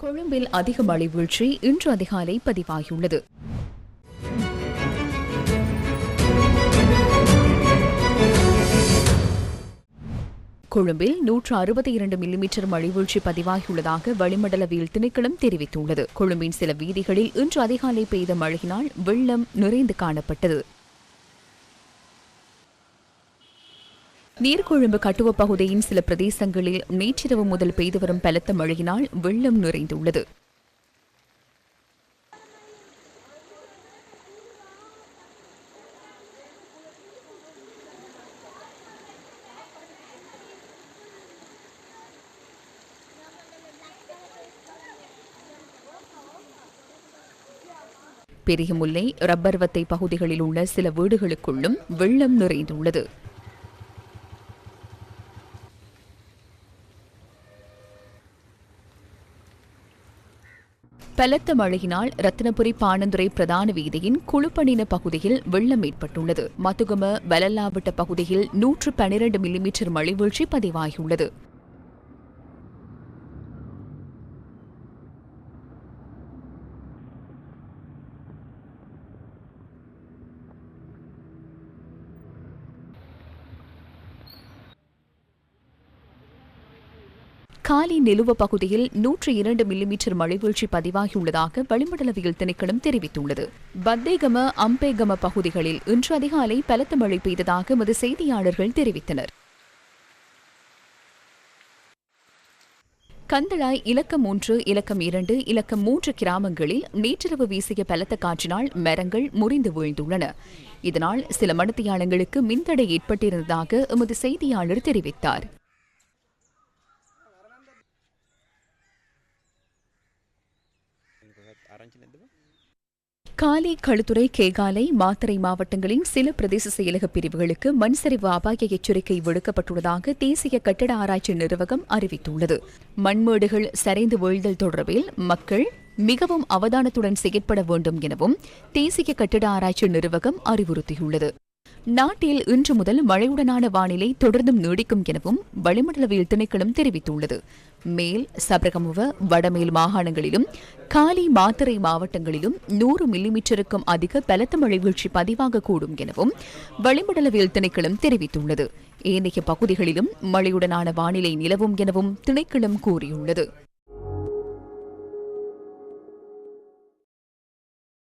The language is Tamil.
கொழும்பில் அதிக மழை வீழ்ச்சி இன்று அதிகாலை பதிவாகியுள்ளது. கொழும்பில் நூற்று அறுபத்தி இரண்டு மில்லிமீட்டர் மழை வீழ்ச்சி பதிவாகியுள்ளதாக வளிமண்டலவியல் திணைக்களம் தெரிவித்துள்ளது. கொழும்பின் சில வீதிகளில் இன்று அதிகாலை பெய்த மழையினால் வெள்ளம் நிறைந்து காணப்பட்டது. நீர்கொழும்பு கட்டுவ பகுதியின் சில பிரதேசங்களில் நேற்றிரவு முதல் பெய்து வரும் பலத்த மழையினால் வெள்ளம் நிறைந்துள்ளது. பெரியமுல்லை ரப்பர்வத்தை பகுதிகளில் உள்ள சில வீடுகளுக்குள்ளும் வெள்ளம் நிறைந்துள்ளது. பலத்த மழையினால் ரத்தினபுரி பாணந்துறை பிரதான வீதியின் குழுப்பணின பகுதியில் வெள்ளம் ஏற்பட்டுள்ளது. மதுகம வலல்லாவட்ட பகுதியில் நூற்று பனிரண்டு மில்லிமீட்டர் மழை வீழ்ச்சி பதிவாகியுள்ளது. காலி நிலுவ பகுதியில் நூற்றி இரண்டு மில்லிமீட்டர் மழைவீழ்ச்சி பதிவாகியுள்ளதாக வளிமண்டலவியல் திணைக்களம் தெரிவித்துள்ளது. பத்தேகம அம்பேகம பகுதிகளில் இன்று அதிகாலை பலத்த மழை பெய்ததாக எமது செய்தியாளர்கள் தெரிவித்தனர். கந்தளாய் இலக்கம் மூன்று இலக்கம் இரண்டு இலக்கம் மூன்று கிராமங்களில் நேற்றிரவு வீசிய பலத்த காற்றினால் மரங்கள் முறிந்து வீழ்ந்துள்ளன. இதனால் சில மனத்தியாளங்களுக்கு மின்தடை ஏற்பட்டிருந்ததாக எமது செய்தியாளர் தெரிவித்தார். காலி களுத்துறை கேகாலை மாத்தறை மாவட்டங்களின் சில பிரதேச செயலக பிரிவுகளுக்கு மண்சரிவு அபாய எச்சரிக்கை விடுக்கப்பட்டுள்ளதாக தேசிய கட்டட ஆராய்ச்சி நிறுவகம் அறிவித்துள்ளது. மண்மேடுகள் சரிந்து வீழ்தல் தொடர்பில் மக்கள் மிகவும் அவதானத்துடன் செயற்பட வேண்டும் எனவும் தேசிய கட்டட ஆராய்ச்சி நிறுவகம் அறிவுறுத்தியுள்ளது. நாட்டில் இன்று முதல் மழையுடனான வானிலை தொடர்ந்தும் நீடிக்கும் எனவும் வளிமண்டலவியல் திணைக்களம் தெரிவித்துள்ளது. மேல் சபரகமுவ வடமேல் மாகாணங்களிலும் காலி மாத்தறை மாவட்டங்களிலும் நூறு மில்லிமீட்டருக்கும் அதிக பலத்த மழை வீழ்ச்சி பதிவாகக்கூடும் எனவும் வளிமண்டலவியல் திணைக்களம் தெரிவித்துள்ளது. ஏனைய பகுதிகளிலும் மழையுடனான வானிலை நிலவும் எனவும் திணைக்களம் கூறியுள்ளது.